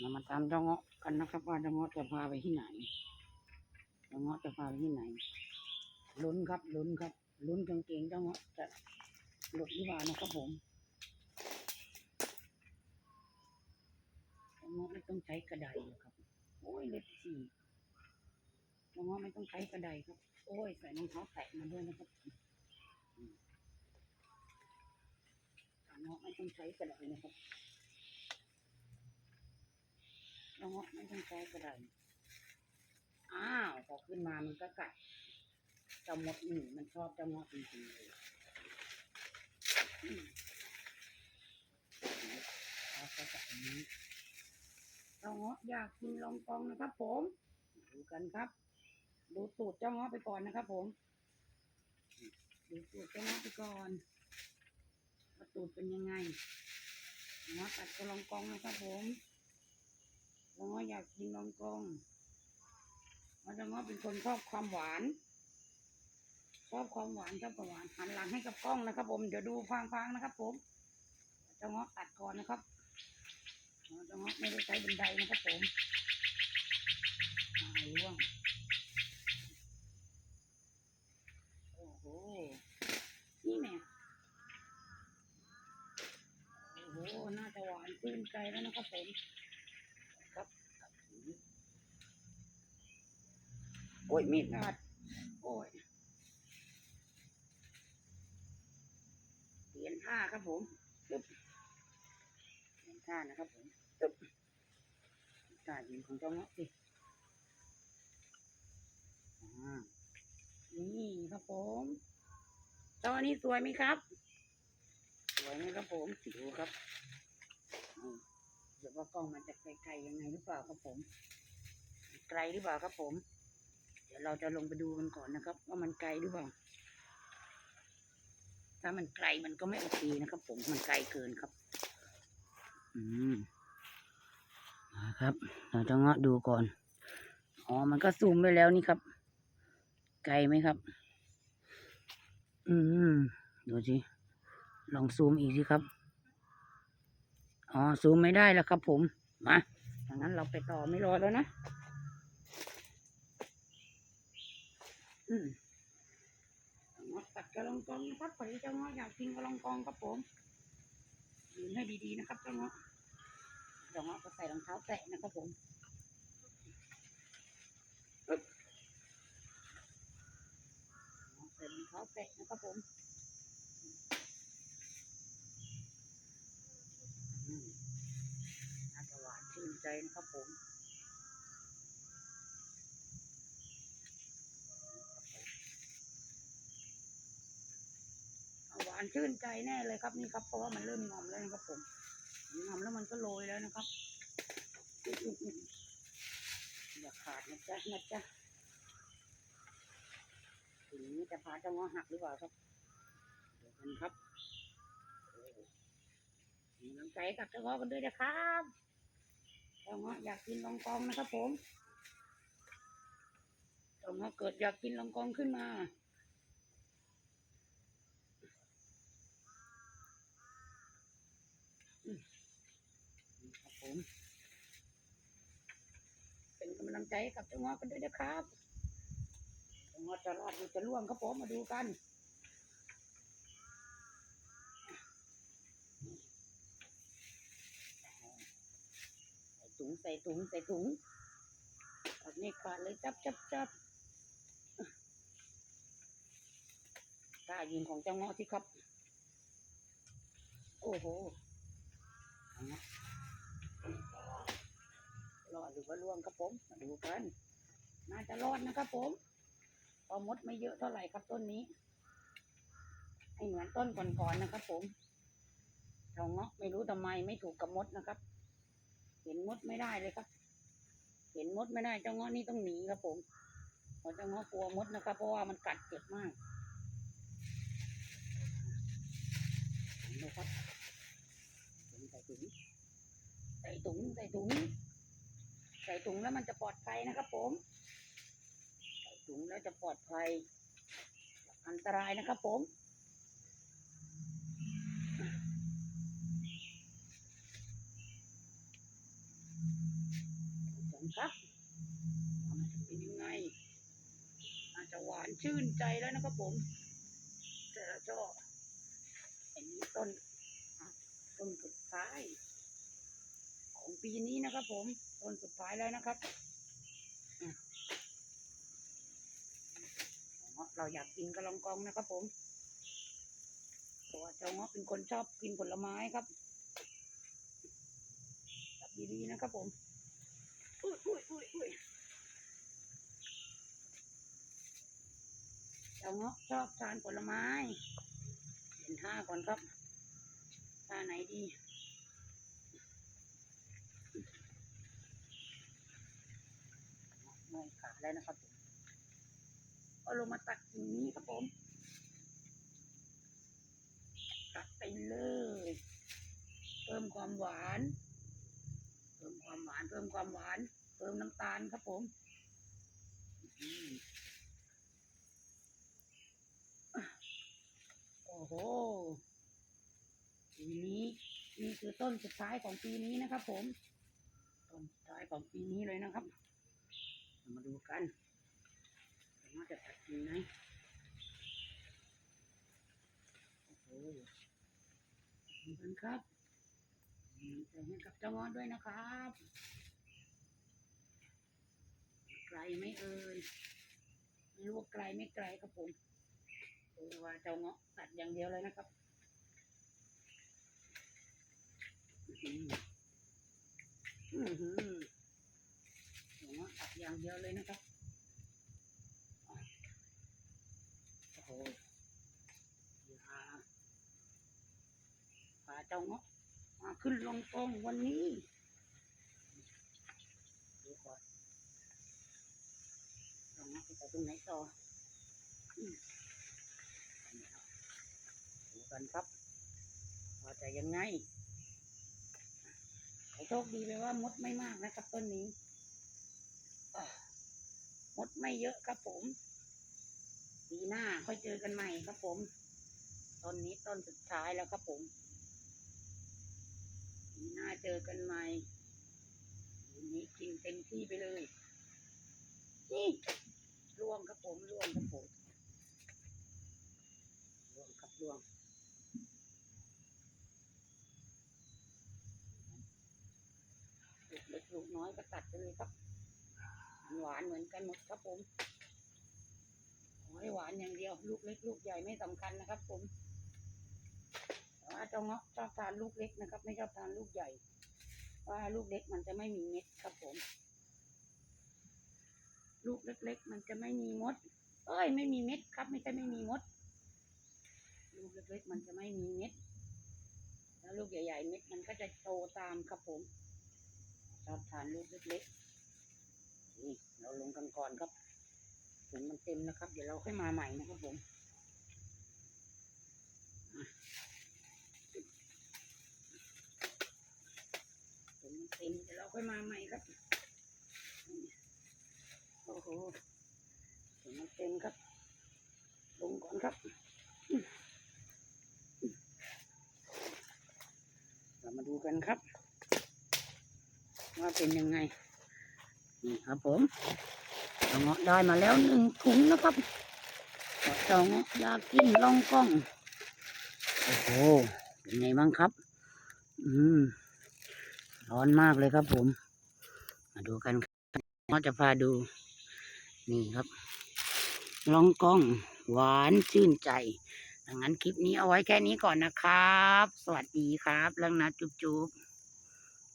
เรามาตามเจ้าเงาะกันนะครับว่าเจ้าเงาะจะพาไปที่ไหนเจ้าเงาะจะพาไปที่ไหน ลุ้นครับลุ้นครับลุ้นกางเกงเจ้าเงาะจะหลุดหรือเปล่านะครับผมเจ้าเงาะไม่ต้องใช้กระไดครับ โอ้ยเล็บสี่เจ้าเงาะไม่ต้องใช้กระไดครับ โอ้ยใส่รองเท้าแตะมาด้วยนะครับเจ้าเงาะไม่ต้องใช้กระไดนะครับ เจ้าเงาะไม่ต้องใช้กระไดอ้าวพอขึ้นมามันก็กัดเจ้ามดหนี่มันชอบเจ้าเงาะจริงๆเลยเอาไปจากอันนี้เจ้าเงาะอยากกินลองกองนะครับ ผมดูกันครับ ดูตูดเจ้าเงาะไปก่อนนะครับ ผมดูตูดเจ้าเงาะไปก่อนว่าตูดเป็นยังไงเงาะตัดกระลองกองนะครับผม น้องอยากกินลองกองมันจะง้อเป็นคนชอบความหวาน ชอบความหวานชอบความหวานหันหลังให้กับกล้องนะครับ ผม เดี๋ยวดูฟังๆนะครับ ผมเจะง้อตัดก่อนนะครับอ๋อเจะง้อไม่ได้ใช้บันไดนะครับผมอ่าล่วงโอ้โห นี่แม่โอ้โห น่าจะหวานชื่นใจแล้วนะครับผม ครับ โอ้ย มีดขาด โอ้ยเปลี่ยนท่าครับผมตึ๊บเปลี่ยนท่านะครับผมตึ๊บท่ายิงของเจ้าเงาะสิอ่านี่ครับผมตอนนี้สวยไหมครับ สวยไหมครับผมดูครับอืมเดี๋ยวว่ากล้องมันจะไกลๆยังไงหรือเปล่าครับผม ไกลหรือเปล่าครับผม เดี๋ยวเราจะลงไปดูกันก่อนนะครับ ว่ามันไกลหรือเปล่า ถ้ามันไกลมันก็ไม่โอเคนะครับ ผมมันไกลเกินครับ อืมนะครับ เราจะเงาะดูก่อน อ๋อ มันก็ซูมไปแล้วนี่ครับ ไกลไหมครับ อืมดูสิ ลองซูมอีกสิครับ อ๋อ ซูมไม่ได้แล้วครับผม มาดังนั้นเราไปต่อไม่รอแล้วนะ อืม งอตัดกระลองกองนะครับพอดีเจ้าเงาะอยากกินกระลองกองครับผมยืนให้ดีๆนะครับเจ้าเงาะเจ้าเงาะก็ใส่รองเท้าแตะนะครับผมใส่รองเท้าแตะนะครับผมอืมน่าจะหวานชื่นใจนะครับผมานชื่นใจแน่เลยครับนี่ครับเพราะว่ามันเริ่มงอมแล้วนะครับผมงอมแล้วมันก็โรยแล้วนะครับอย่าขาดนะจ๊ะนะจ๊ะทีนี้จะพาเจ้างอหักหรือเปล่าครับเดี๋ยวกันครับมีกำใจกับเจ้าง้อกันด้วยนะครับเจ้าง้ออยากกินลองกองนะครับผมเจ้าง้อเกิดอยากกินลองกองขึ้นมา อืมครับผม เป็นกำลัง ใจกับเจ้างอกันด้วยนะครับเจ้างอจะรอดหรือจะล่วงครับผมมาดูกันใส่ถุงใส่ถุงใส่ถุงตัดนี่ขาดเลยจับจับจับกล้ายิงของเจ้างาะที่ครับ โอ้โหเอาเงาะ รอดหรือว่าล่วงครับผมมาดูกันน่าจะรอดนะครับผมพอมดไม่เยอะเท่าไหร่ครับต้นนี้ไม่เหมือนต้นก่อนๆนะครับ ผมเจ้าเงาะไม่รู้ทำไมไม่ถูกกับมดนะครับ เห็นมดไม่ได้เลยครับ เห็นมดไม่ได้เจ้าเงาะนี่ต้องหนีครับผมเพราะเจ้าเงาะกลัวมดนะครับ เพราะว่ามันกัดเจ็บมากเห็นไหมครับใส่ถุงใส่ถุงใส่ถุง ส่ถุงแล้วมันจะปลอดภัยนะครับผมใส่ถุงแล้วจะปลอดภัย อันตรายนะครับผมกันครับว่ามันจะเป็นยังไงอาจจะหวานชื่นใจแล้วนะครับผม แต่ละช่ออันนี้ต้นต้นสุดท้ายของปีนี้นะครับผม ต้นสุดท้ายแล้วนะครับอะเงาะเราอยากกินกระลองกองนะครับผมเพราะว่าเจ้าเงาะเป็นคนชอบกินผลไม้ครับจับดีๆนะครับผม อุ้ยอุ้ยอุ้ยอุ้ยเจ้าเงาะชอบทานผลไม้เห็นท่าก่อนครับท่าไหนดี เมื่อยขาแล้วนะครับผมเอาลงมาตัดอย่างนี้ครับผม ตัดไปเลย เพิ่มความหวาน เพิ่มความหวาน เพิ่มความหวาน เพิ่มน้ำตาลครับผมโอ้โหปีนี้นี่คือต้นสุดท้ายของปีนี้นะครับผม ต้นสุดท้ายของปีนี้เลยนะครับ มาดูกันว่าจะตัดยังไงโอ้โหดูกันครับอืมใส่ให้กับเจ้างอนด้วยนะครับ ไกลไหม่เอ่ยไม่รู้ว่าไกลไม่ไกลครับผมดูว่าเจ้าเงาะตัดอย่างเดียวเลยนะครับอือหืออื้อหือเจ้าเงาะตัด อย่างเดียวเลยนะครับโอ้โหย่าพาเจ้าเงาะมาขึ้นลงกองวันนี้ดูก่อนตรงนั้นไปตรงไหนต่ออืมดูกันครับว่าจะยังไงโชคดีไปว่ามดไม่มากนะครับต้นนี้ ดไม่เยอะครับผมปีหน้าค่อยเจอกันใหม่ครับผมต้นนี้ต้นสุดท้ายแล้วครับผมปีหน้าเจอกันใหม่ปีนี้กินเต็มที่ไปเลยนี่ร่วงครับผมร่วงครับผมร่วงครับร่วงลูกเล็กลูกน้อยก็ตัดไปเลยครับานเหมือนกันหมดครับผมขอให้หวานอย่างเดียว ลูกเล็ก ลูกใหญ่ไม่สำคัญนะครับ ผมแต่ว่าเจ้าเงาะชอบทานลูกเล็กนะครับ ไม่ชอบทานลูกใหญ่ ว่าลูกเล็กมันจะไม่มีเม็ดครับผม ลูกเล็ก ๆ มันจะไม่มีมด เอ้ย ไม่มีเม็ดครับ ไม่ใช่ไม่มีมด ลูกเล็ก ๆ มันจะไม่มีเม็ด แล้วลูกใหญ่ๆเม็ดมันก็จะโตตามครับผมชอบทานลูกเล็กๆนี่ เราลงกันก่อนครับถุงมันเต็มนะครับ เดี๋ยวเราค่อยมาใหม่นะครับผมถุงมันเต็มเดี๋ยวเราค่อยมาใหม่ครับโอ้โหถุงมันเต็มครับ ลงก่อนครับ เรามาดูกันครับ ว่าเป็นยังไง นี่ครับผมเราเงาะได้มาแล้วหนึ่งถุงนะครับเราเงาะยากกินลองกล้อง โอ้โห เป็นไงบ้างครับ อืม ร้อนมากเลยครับผม มาดูกันครับเงาะจะพาดู นี่ครับลองกล้อง หวานชื่นใจดังนั้นคลิปนี้เอาไว้แค่นี้ก่อนนะครับ สวัสดีครับเรื่องนะจุ๊บๆ